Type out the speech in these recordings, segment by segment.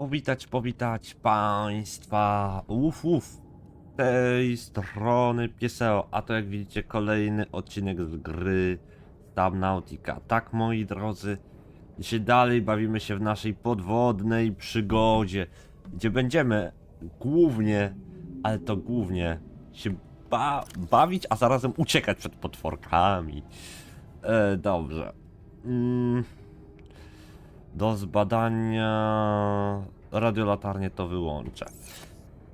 Powitać, powitać państwa. Uf, uf. Z tej strony Pieseo, a to jak widzicie kolejny odcinek z gry Subnautica. Tak moi drodzy, dzisiaj dalej bawimy się w naszej podwodnej przygodzie, gdzie będziemy głównie, ale to głównie się ba bawić, a zarazem uciekać przed potworkami. E, dobrze. Mm. Do zbadania radiolatarnie to wyłączę.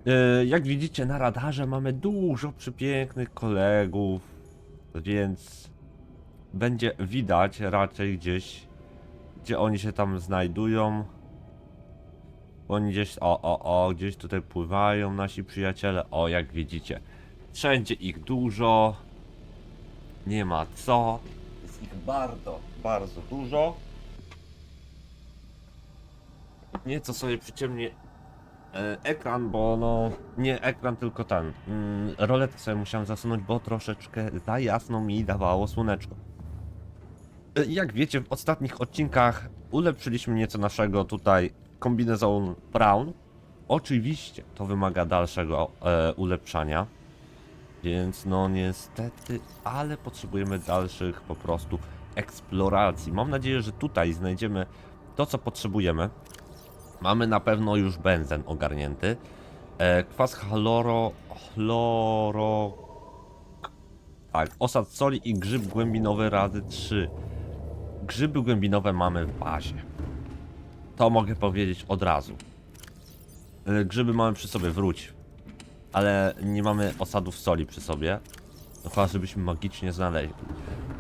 E, Jak widzicie na radarze mamy dużo przepięknych kolegów, więc będzie widać raczej gdzieś, gdzie oni się tam znajdują. Oni gdzieś, o, o, o, gdzieś tutaj pływają nasi przyjaciele. O, jak widzicie, wszędzie ich dużo. Nie ma co. Jest ich bardzo, bardzo dużo. Nieco sobie przyciemnię e, ekran, bo no nie ekran, tylko ten. Mm, roletę sobie musiałem zasunąć, bo troszeczkę za jasno mi dawało słoneczko. E, Jak wiecie, w ostatnich odcinkach ulepszyliśmy nieco naszego tutaj kombinezon Brown. Oczywiście to wymaga dalszego e, ulepszania. Więc no niestety, ale potrzebujemy dalszych po prostu eksploracji. Mam nadzieję, że tutaj znajdziemy to, co potrzebujemy. Mamy na pewno już benzen ogarnięty. E, kwas chloro... chloro... Tak, osad soli i grzyb głębinowy razy 3. Grzyby głębinowe mamy w bazie. To mogę powiedzieć od razu. E, grzyby mamy przy sobie, wróć. Ale nie mamy osadów soli przy sobie. No chyba, żebyśmy magicznie znaleźli.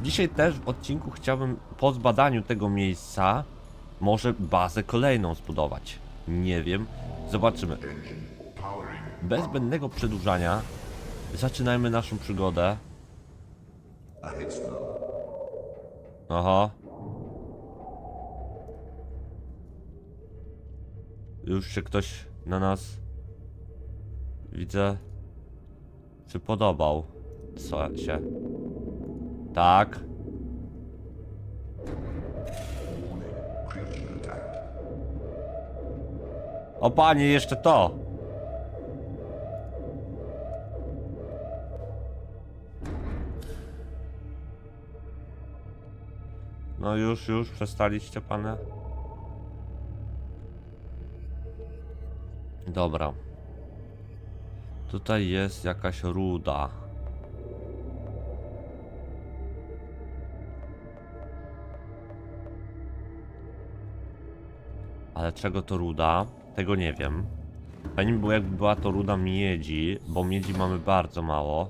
Dzisiaj też w odcinku chciałbym po zbadaniu tego miejsca może bazę kolejną zbudować. Nie wiem. Zobaczymy. Bez zbędnego przedłużania zaczynajmy naszą przygodę. Aha. Już się ktoś na nas widzę przypodobał. Co się? Tak. O panie, jeszcze to! No już, już, przestaliście pane? Dobra. Tutaj jest jakaś ruda. Ale czego to ruda? Tego nie wiem. Fajnie by było jakby była to ruda miedzi, bo miedzi mamy bardzo mało.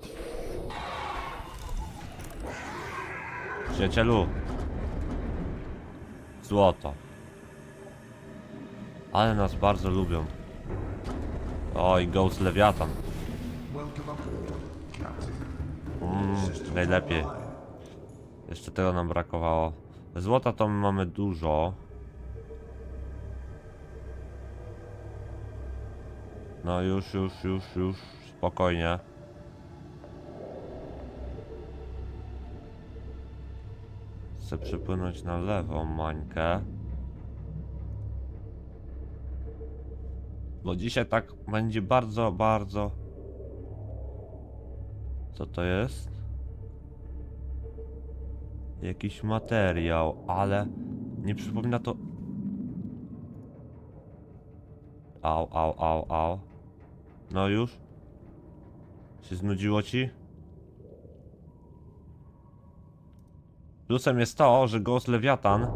Przyjacielu. Złoto. Ale nas bardzo lubią. Oj, Ghost Lewiatan. Mm, najlepiej. Jeszcze tego nam brakowało. Złota to my mamy dużo. No już, już, już, już. Spokojnie. Chcę przypłynąć na lewą mańkę. Bo dzisiaj tak będzie bardzo, bardzo... Co to jest? Jakiś materiał, ale nie przypomina to... Au, au, au, au. No już? Się znudziło ci? Plusem jest to, że Ghost Lewiatan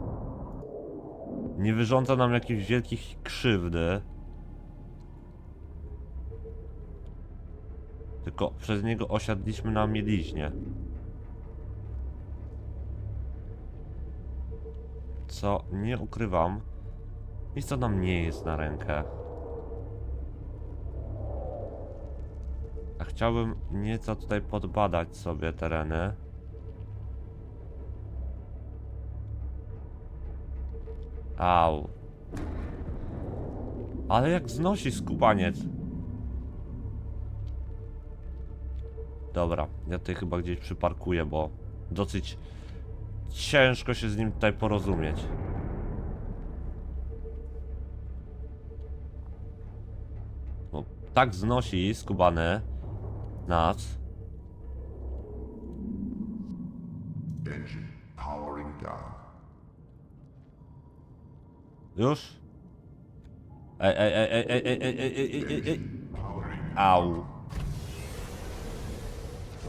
nie wyrządza nam jakichś wielkich krzywdy. Tylko przez niego osiadliśmy na mieliźnie. Co nie ukrywam, nic to nam nie jest na rękę. A chciałbym nieco tutaj podbadać sobie tereny. Au. Ale jak znosi skubaniec. Dobra, ja tutaj chyba gdzieś przyparkuję, bo dosyć ciężko się z nim tutaj porozumieć. Bo tak znosi skubany nas. Już? Ej, ej, ej, ej, ej, ej, ej, ej, ej, ej. Au.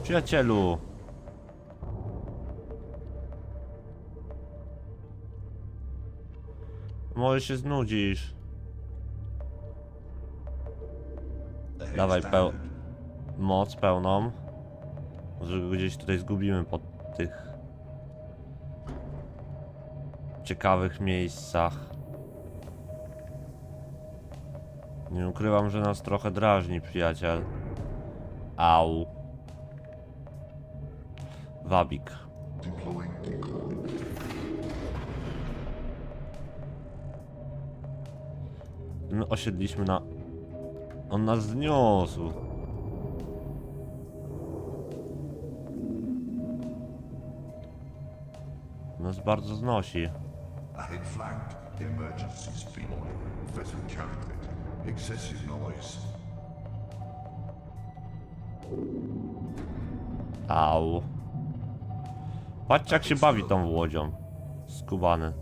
Przyjacielu. Może się znudzisz. Dawaj peł. Moc pełną. Może go gdzieś tutaj zgubimy po tych ciekawych miejscach. Nie ukrywam, że nas trochę drażni, przyjaciel. Au. Wabik. My osiedliśmy na... On nas zniósł. Nas bardzo znosi. Emergency speed. Excessive noise. Au. Patrzcie jak się bawi tą łodzią. Skubany.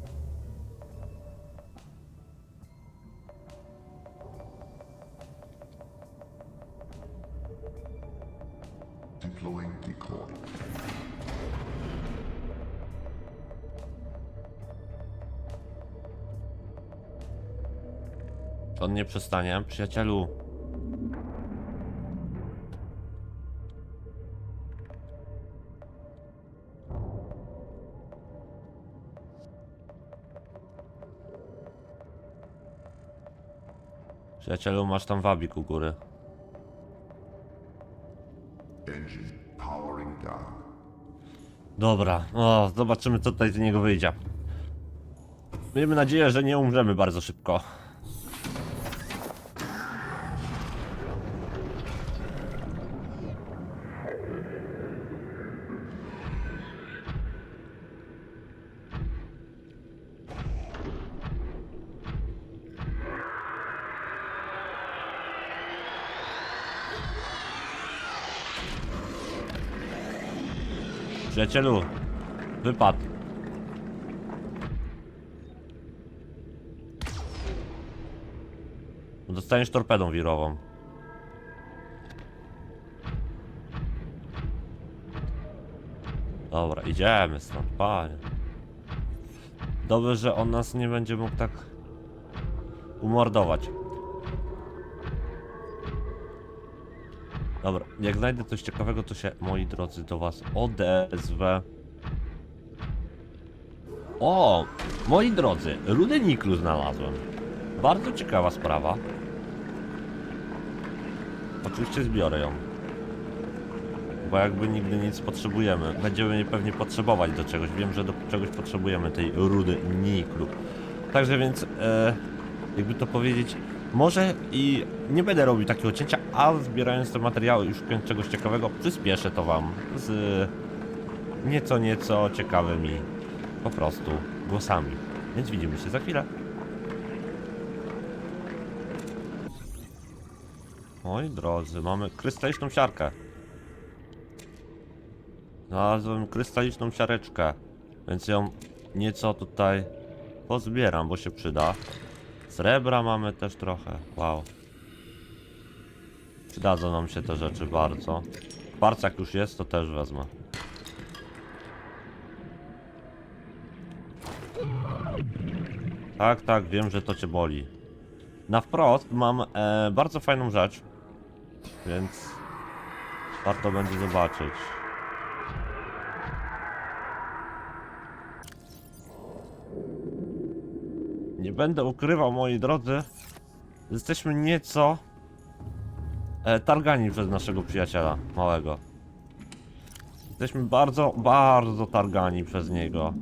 On nie przestanie. Przyjacielu. Przyjacielu, masz tam wabik u góry. Dobra, o, zobaczymy co tutaj z niego wyjdzie. Miejmy nadzieję, że nie umrzemy bardzo szybko. Przyjacielu, wypad. Dostaniesz torpedą wirową. Dobra, idziemy stąd, panie. Dobrze, że on nas nie będzie mógł tak umordować. Dobra, jak znajdę coś ciekawego, to się, moi drodzy, do was odezwę. O, moi drodzy, rudę niklu znalazłem. Bardzo ciekawa sprawa. Oczywiście zbiorę ją. Bo jakby nigdy nic potrzebujemy. Będziemy jej pewnie potrzebować do czegoś. Wiem, że do czegoś potrzebujemy tej rudy niklu. Także więc, e, jakby to powiedzieć, może i nie będę robił takiego cięcia, a zbierając te materiały już czegoś ciekawego, przyspieszę to wam z nieco, nieco ciekawymi po prostu głosami. Więc widzimy się za chwilę. Moi drodzy, mamy krystaliczną siarkę. Znalazłem krystaliczną siareczkę, więc ją nieco tutaj pozbieram, bo się przyda. Srebra mamy też trochę, wow. Przydadzą nam się te rzeczy bardzo. Kwarc jak już jest, to też wezmę. Tak, tak, wiem, że to cię boli. Na wprost mam e, bardzo fajną rzecz, więc warto będzie zobaczyć. Nie będę ukrywał, moi drodzy, jesteśmy nieco e, targani przez naszego przyjaciela małego. Jesteśmy bardzo, bardzo targani przez niego.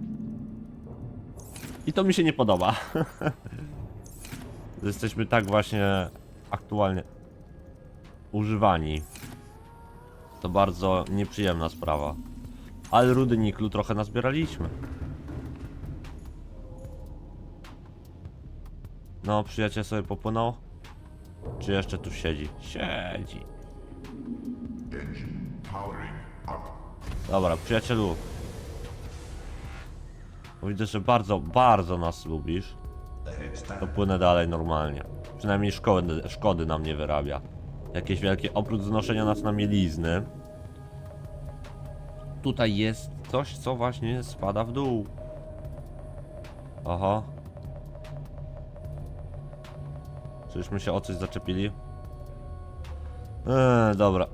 I to mi się nie podoba. Jesteśmy tak właśnie aktualnie używani. To bardzo nieprzyjemna sprawa. Ale rudy niklu trochę nazbieraliśmy. No, przyjaciel sobie popłynął. Czy jeszcze tu siedzi? Siedzi. Dobra, przyjacielu. Widzę, że bardzo, bardzo nas lubisz. To płynę dalej normalnie. Przynajmniej szkody, szkody nam nie wyrabia. Jakieś wielkie, oprócz znoszenia nas na mielizny. Tutaj jest coś, co właśnie spada w dół. Oho. Czyżśmy się o coś zaczepili? Eee, dobra.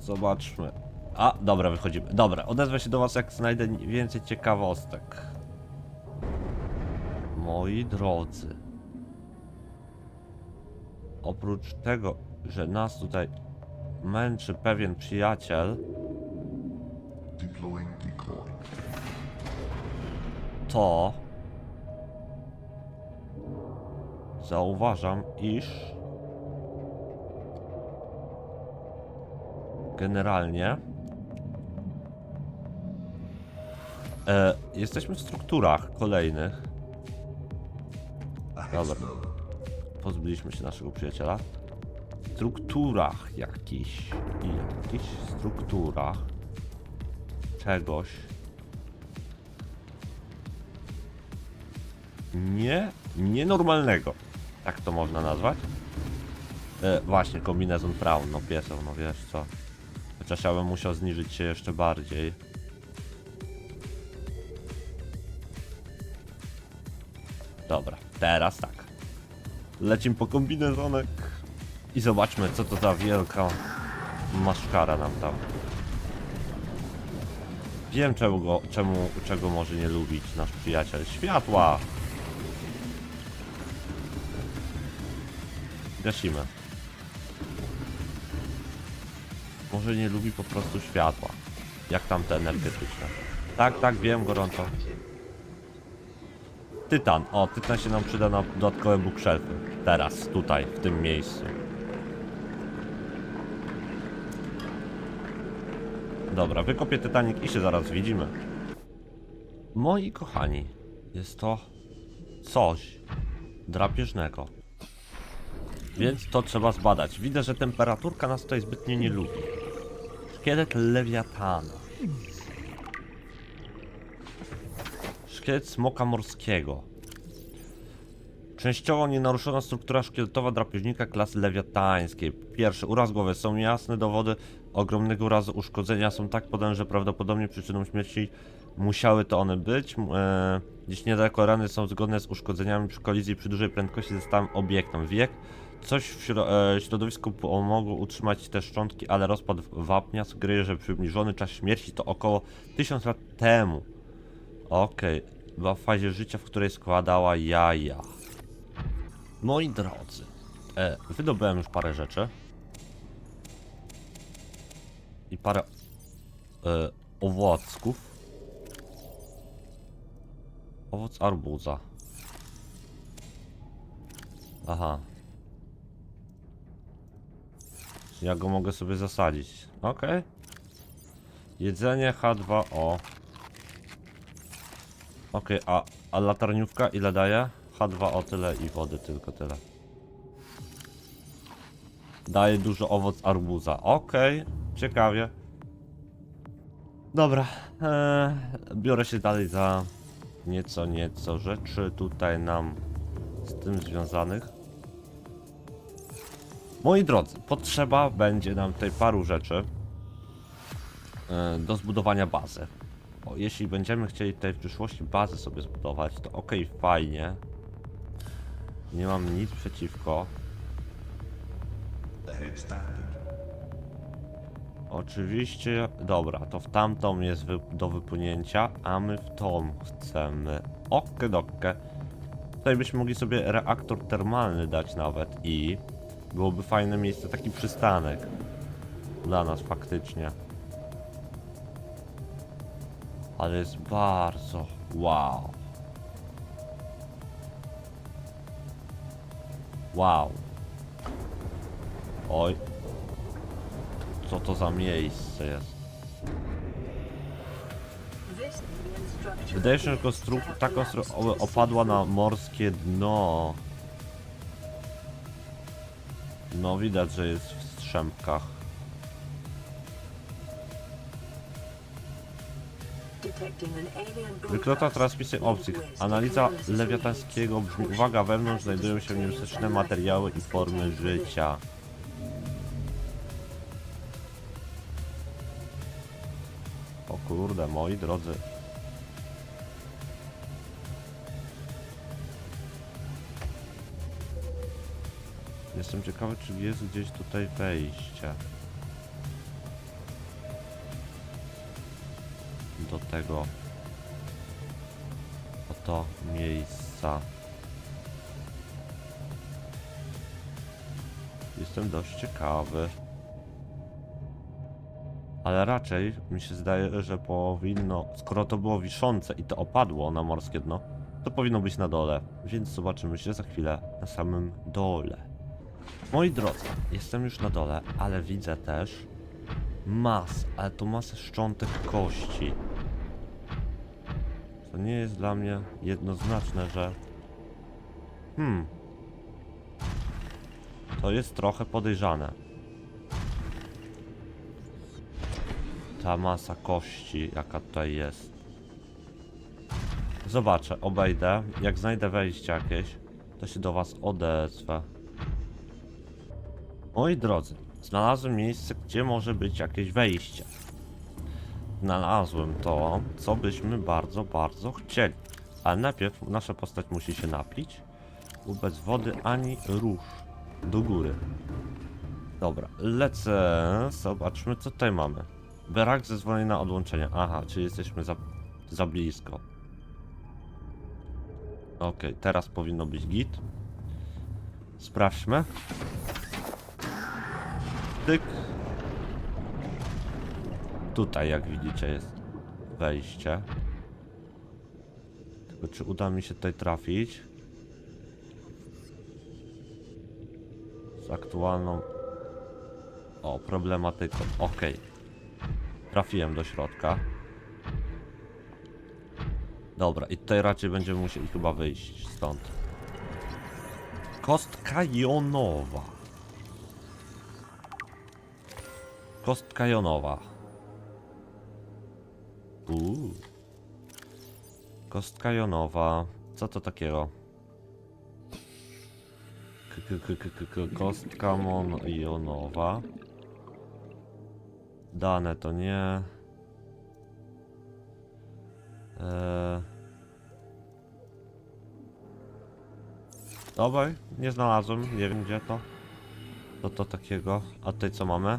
Zobaczmy. A, dobra, wychodzimy. Dobra, odezwę się do was, jak znajdę więcej ciekawostek. Moi drodzy. Oprócz tego, że nas tutaj męczy pewien przyjaciel, to zauważam, iż generalnie e, jesteśmy w strukturach kolejnych. Dobra. Pozbyliśmy się naszego przyjaciela. W strukturach jakichś i jakichś strukturach czegoś nie nienormalnego. Tak to można nazwać. E, właśnie, kombinezon Brown, no pieseł, no wiesz co. Chociaż ja bym musiał zniżyć się jeszcze bardziej. Dobra, teraz tak. Lecimy po kombinezonek i zobaczmy co to za wielka maszkara nam tam. Wiem czego, czemu, czego może nie lubić nasz przyjaciel. Światła! Gasimy. Może nie lubi po prostu światła. Jak tam te energetyczne. Tak, tak, wiem, gorąco. Tytan. O, tytan się nam przyda na dodatkowe bookshelfy. Teraz, tutaj, w tym miejscu. Dobra, wykopię Titanic i się zaraz widzimy. Moi kochani, jest to coś drapieżnego. Więc to trzeba zbadać. Widzę, że temperaturka nas tutaj zbytnio nie lubi. Szkielet lewiatana. Szkielet smoka morskiego. Częściowo nienaruszona struktura szkieletowa drapieżnika klasy lewiatańskiej. Pierwszy, uraz głowy. Są jasne dowody ogromnego urazu. Uszkodzenia są tak podane, że prawdopodobnie przyczyną śmierci musiały to one być. E, gdzieś niedaleko rany są zgodne z uszkodzeniami przy kolizji przy dużej prędkości ze stałym obiektem. Wiek. Coś w e, środowisku pomogło utrzymać te szczątki, ale rozpad wapnia sugeruje, że przybliżony czas śmierci to około 1000 lat temu. Okej, była w fazie życia, w której składała jaja. Moi drodzy, e, wydobyłem już parę rzeczy. I parę e. Owoc arbuza. Aha. Ja go mogę sobie zasadzić. Okej. Jedzenie H2O. Okej, a, a latarniówka ile daje? H2O tyle i wody tylko tyle. Daje dużo owoc arbuza. Okej, ciekawie. Dobra, eee, biorę się dalej za nieco, nieco rzeczy tutaj nam z tym związanych. Moi drodzy, potrzeba będzie nam tutaj paru rzeczy e, do zbudowania bazy. O, jeśli będziemy chcieli tutaj w przyszłości bazę sobie zbudować, to ok, fajnie. Nie mam nic przeciwko. Oczywiście, dobra, to w tamtą jest wy do wypłynięcia, a my w tą chcemy. Okke dokke. Tutaj byśmy mogli sobie reaktor termalny dać nawet i byłoby fajne miejsce, taki przystanek dla nas faktycznie. Ale jest bardzo wow. Wow. Oj. Co to za miejsce jest? Wydaje się, że konstru- ta konstrukcja opadła na morskie dno. No widać, że jest w strzępkach. Wykryto transmisję opcji. Analiza lewiatańskiego brzmi Uwaga, wewnątrz znajdują się niebezpieczne materiały i formy życia. O kurde, moi drodzy. Jestem ciekawy, czy jest gdzieś tutaj wejście. Do tego oto miejsca. Jestem dość ciekawy. Ale raczej mi się zdaje, że powinno, skoro to było wiszące i to opadło na morskie dno, to powinno być na dole. Więc zobaczymy się za chwilę na samym dole. Moi drodzy, jestem już na dole, ale widzę też mas, ale to masę szczątek kości. To nie jest dla mnie jednoznaczne, że... Hmm. To jest trochę podejrzane. Ta masa kości, jaka tutaj jest. Zobaczę, obejdę. Jak znajdę wejście jakieś, to się do was odezwę. Moi drodzy, znalazłem miejsce, gdzie może być jakieś wejście. Znalazłem to, co byśmy bardzo, bardzo chcieli. Ale najpierw nasza postać musi się napić. Bo bez wody ani róż. Do góry. Dobra, lecę. Zobaczmy, co tutaj mamy. Brak zezwolenia na odłączenie. Aha, czyli jesteśmy za, za blisko. Okej, teraz powinno być git. Sprawdźmy. Tyk. Tutaj, jak widzicie, jest wejście. Tylko czy uda mi się tutaj trafić? Z aktualną... O, problematyką. Okej. Trafiłem do środka. Dobra, i tutaj raczej będziemy musieli chyba wyjść stąd. Kostka jonowa. Kostka jonowa. Uuu. Kostka jonowa. Co to takiego? K -k -k -k -k Kostka mon jonowa. Dane to nie. Eee... Dobra, nie znalazłem, nie wiem gdzie to. Co to takiego? A tutaj co mamy?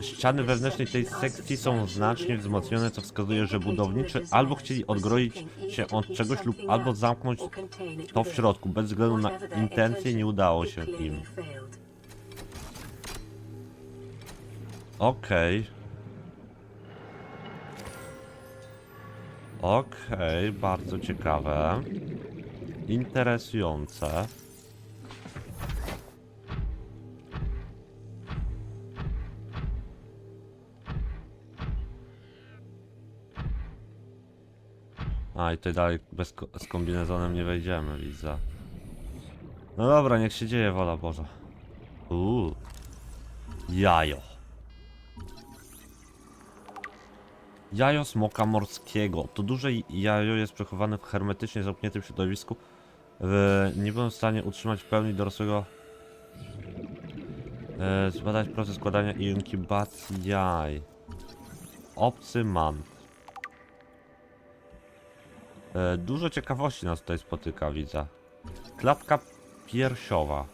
Ściany wewnętrznej tej sekcji są znacznie wzmocnione, co wskazuje, że budowniczy albo chcieli odgroić się od czegoś lub albo zamknąć to w środku. Bez względu na intencje nie udało się im. Okej. Okej, bardzo ciekawe. Interesujące. A i tutaj dalej bez ko- z kombinezonem nie wejdziemy, widzę. No dobra, niech się dzieje, wola Boża. Uuu. Jajo. Jajo smoka morskiego. To duże jajo jest przechowane w hermetycznie zamkniętym środowisku. W, nie byłem w stanie utrzymać w pełni dorosłego. E, zbadać proces składania i inkubacji jaj. Obcy mant. E, dużo ciekawości nas tutaj spotyka, widzę. Klatka piersiowa.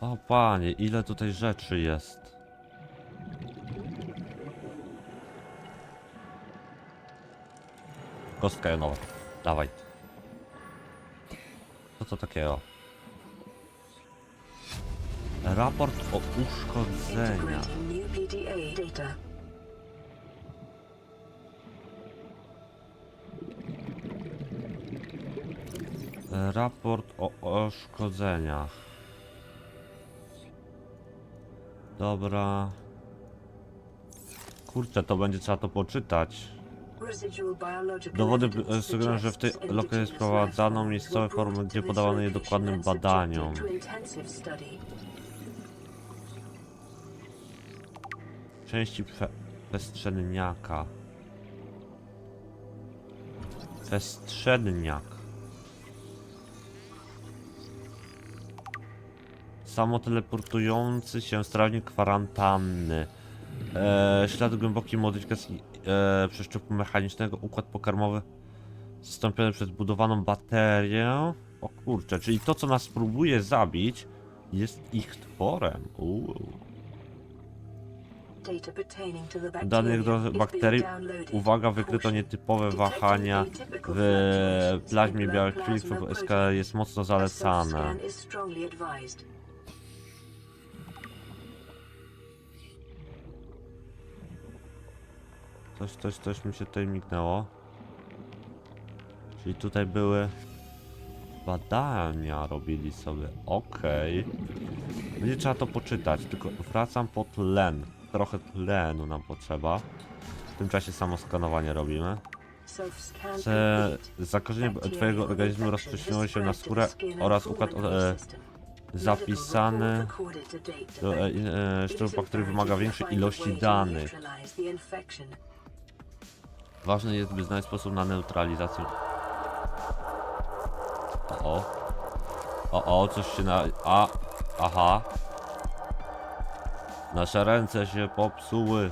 O panie, ile tutaj rzeczy jest. Kostka jonowa. Dawaj. Co to takiego? Raport o uszkodzeniach. Raport o oszkodzeniach. Dobra. Kurczę, to będzie trzeba to poczytać. Dowody sugerują, że w tej indigenous sprowadzano miejscowe formy, gdzie podawano je dokładnym badaniom. Części prze- przestrzenniaka. Przestrzenniak. Samoteleportujący się strażnik kwarantanny. E, ślad głębokiej modyfikacji e, przeszczepu mechanicznego, układ pokarmowy zastąpiony przez budowaną baterię. O kurczę, czyli to co nas próbuje zabić jest ich tworem. Uuu. Danych do bakterii, uwaga, wykryto nietypowe wahania w plaźmie białych krwi, SK jest mocno zalecane. Coś, coś, coś mi się tutaj mignęło. Czyli tutaj były badania robili sobie. Okej. Będzie trzeba to poczytać, tylko wracam po tlen. Trochę tlenu nam potrzeba. W tym czasie samo skanowanie robimy. Że Bacteria twojego or organizmu rozprzestrzeniło się na skórę oraz układ e, zapisany do e, e, który wymaga większej ilości danych. Ważne jest, by znaleźć sposób na neutralizację. O, o. O, coś się na... A, aha. Nasze ręce się popsuły.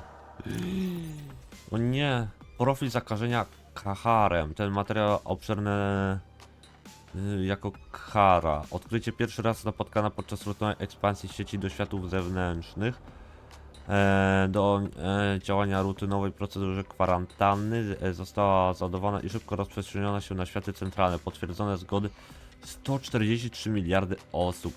O nie. Profil zakażenia kacharem. Ten materiał obszerny jako kara. Odkrycie pierwszy raz napotkana podczas rutynowej ekspansji sieci do światów zewnętrznych do e, działania rutynowej procedurze kwarantanny e, została załadowana i szybko rozprzestrzeniona się na światy centralne. Potwierdzone zgody 143 miliardy osób.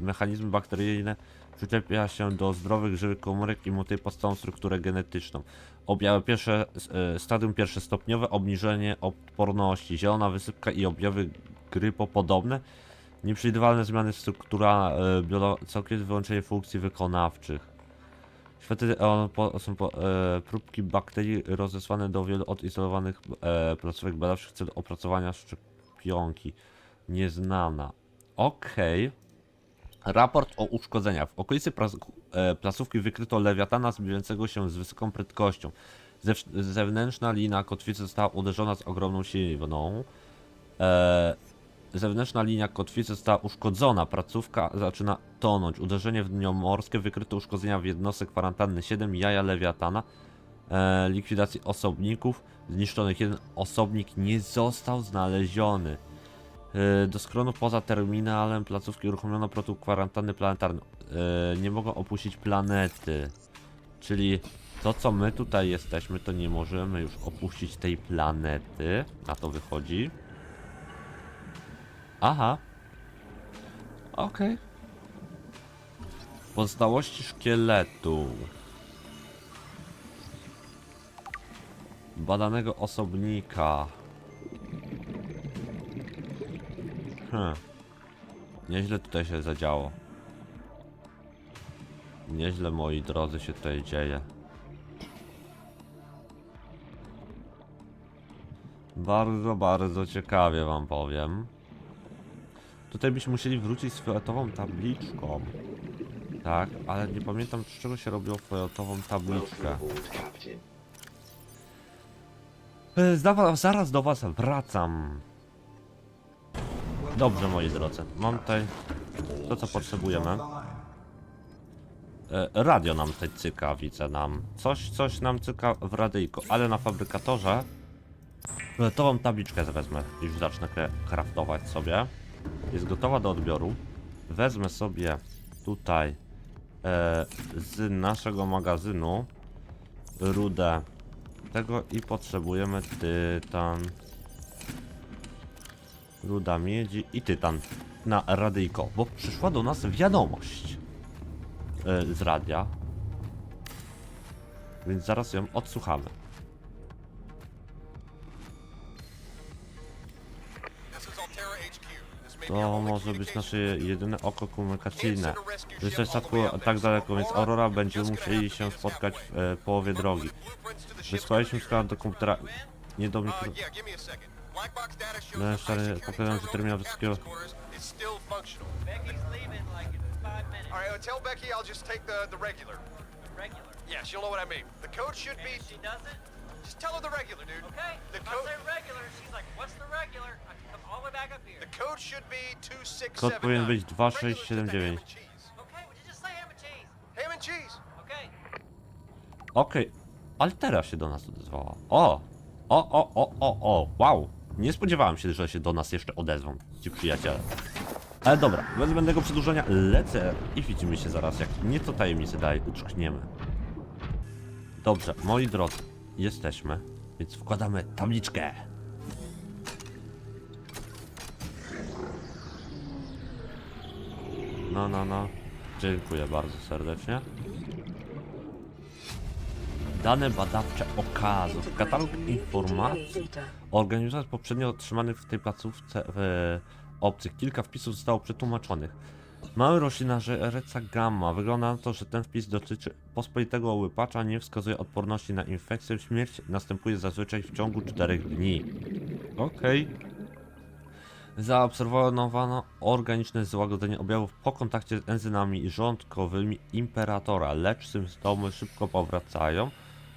Mechanizmy bakteryjne przyczepia się do zdrowych, żywych komórek i mutuje podstawową strukturę genetyczną. Objawy pierwsze, e, stadium pierwsze stopniowe, obniżenie odporności, zielona wysypka i objawy grypopodobne. Nieprzewidywalne zmiany struktura e, biolo- całkowite wyłączenie funkcji wykonawczych. Światy po, są po, e, próbki bakterii rozesłane do wielu odizolowanych e, placówek badawczych w celu opracowania szczepionki. Nieznana. Okej. Raport o uszkodzeniach. W okolicy e, placówki wykryto lewiatana zbliżającego się z wysoką prędkością. Zew, zewnętrzna lina kotwicy została uderzona z ogromną siłą. E, Zewnętrzna linia kotwicy została uszkodzona, placówka zaczyna tonąć. Uderzenie w dno morskie, wykryto uszkodzenia w jednostek kwarantanny 7, jaja lewiatana, e, likwidacji osobników, zniszczonych. Jeden osobnik nie został znaleziony. E, do skronu poza terminalem placówki uruchomiono protokół kwarantanny planetarny. E, nie mogą opuścić planety. Czyli to, co my tutaj jesteśmy, to nie możemy już opuścić tej planety. Na to wychodzi. Aha. Okej. Pozostałości szkieletu. Badanego osobnika. Hmm. Nieźle tutaj się zadziało. Nieźle, moi drodzy, się tutaj dzieje. Bardzo, bardzo ciekawie wam powiem. Tutaj byśmy musieli wrócić z fioletową tabliczką. Tak, ale nie pamiętam z czego się robiło fioletową tabliczkę. E, Zdawa, zaraz do was wracam. Dobrze moi drodzy, mam tutaj to co potrzebujemy. E, Radio nam tutaj cyka, widzę nam. Coś, coś nam cyka w radyjku, ale na fabrykatorze fioletową tabliczkę wezmę. Już zacznę kra- kraftować sobie. Jest gotowa do odbioru. Wezmę sobie tutaj e, z naszego magazynu rudę tego i potrzebujemy tytan. Ruda miedzi i tytan na radyjko, bo przyszła do nas wiadomość e, z radia. Więc zaraz ją odsłuchamy. To może być nasze jedyne oko komunikacyjne. Wysłać statku tak daleko, więc Aurora będziemy musieli się spotkać w e, połowie drogi. Wysłaliśmy skład do komputera... Nie do mikro... No, stary, pokazują, że terminal wszystkiego... Becky's leaving like in five minutes. All right, uh, tell Becky I'll just take the the regular. Regular. Yeah, she'll know what I mean. The code should And be. if she doesn't, Just tell her the regular, dude. okay. The if I code. say regular, she's like, what's the regular? I can come all the way back up here. The code should be two six Kod seven powinien nine. być Regular's just a 2679. ham and cheese. Okay, would you just say ham and cheese? Ham and cheese. Okay. Okej, Altera się do nas odezwała. O! O, o, o, o, o, wow! Nie spodziewałem się, że się do nas jeszcze odezwą, ci przyjaciele. Ale dobra, bez zbędnego przedłużenia lecę i widzimy się zaraz, jak nieco tajemnicy dalej uczkniemy. Dobrze, moi drodzy, jesteśmy, więc wkładamy tabliczkę. No, no, no. Dziękuję bardzo serdecznie. Dane badawcze okazów. Katalog informacji. Organizując poprzednio otrzymanych w tej placówce w obcych, kilka wpisów zostało przetłumaczonych. Mały roślinażereca gamma. Wygląda na to, że ten wpis dotyczy pospolitego łypacza, nie wskazuje odporności na infekcję. Śmierć następuje zazwyczaj w ciągu 4 dni. Okej. Zaobserwowano organiczne złagodzenie objawów po kontakcie z enzymami żołądkowymi imperatora, lecz symptomy szybko powracają.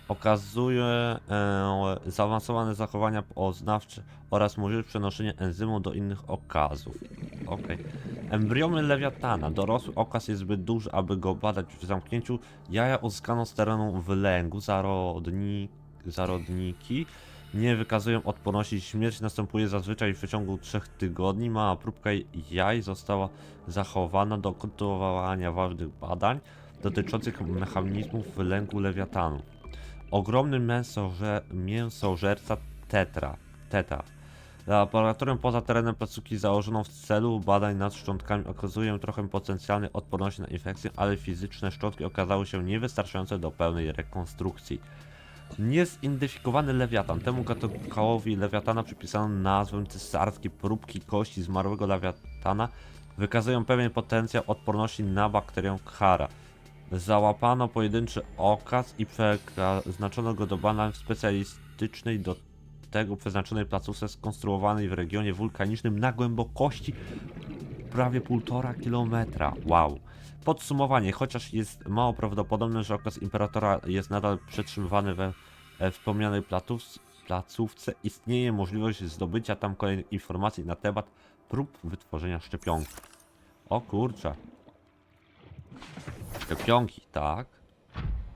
Okazuje e, zaawansowane zachowania poznawcze oraz możliwość przenoszenia enzymu do innych okazów. Okej. Embriony lewiatana. Dorosły okaz jest zbyt duży, aby go badać w zamknięciu. Jaja uzyskano z terenu wylęgu. Zarodni, zarodniki nie wykazują odporności. Śmierć następuje zazwyczaj w ciągu 3 tygodni. Mała próbka jaj została zachowana do kontynuowania ważnych badań dotyczących mechanizmów wylęgu lewiatanu. Ogromny mięsoże, mięsożerca tetra, teta. Laboratorium poza terenem placówki założono w celu badań nad szczątkami okazuje trochę potencjalnej odporności na infekcję, ale fizyczne szczątki okazały się niewystarczające do pełnej rekonstrukcji. Niezidentyfikowany lewiatan. Temu gatunkowi lewiatana przypisano nazwę cesarskie próbki kości zmarłego lewiatana wykazują pewien potencjał odporności na bakterię Khara. Załapano pojedynczy okaz i przeznaczono go do badań w specjalistycznej do tego przeznaczonej placówce skonstruowanej w regionie wulkanicznym na głębokości prawie 1,5 kilometra. Wow. Podsumowanie, chociaż jest mało prawdopodobne, że okaz imperatora jest nadal przetrzymywany we wspomnianej placówce, istnieje możliwość zdobycia tam kolejnych informacji na temat prób wytworzenia szczepionki. O kurczę. Szczepionki, tak.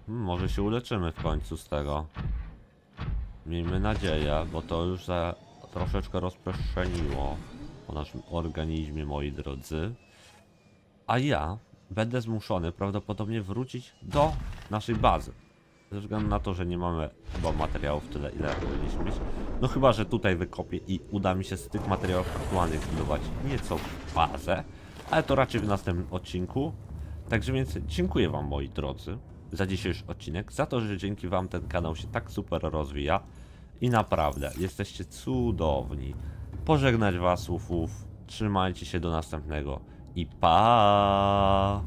Hmm, może się uleczymy w końcu z tego. Miejmy nadzieję, bo to już za troszeczkę rozprzestrzeniło po naszym organizmie, moi drodzy. A ja będę zmuszony prawdopodobnie wrócić do naszej bazy. Ze względu na to, że nie mamy chyba materiałów tyle, ile powinniśmy mieć. No chyba, że tutaj wykopię i uda mi się z tych materiałów aktualnych zbudować nieco bazę. Ale to raczej w następnym odcinku. Także więc dziękuję Wam moi drodzy za dzisiejszy odcinek, za to, że dzięki Wam ten kanał się tak super rozwija i naprawdę jesteście cudowni. Pożegnać Was słów, trzymajcie się do następnego i pa!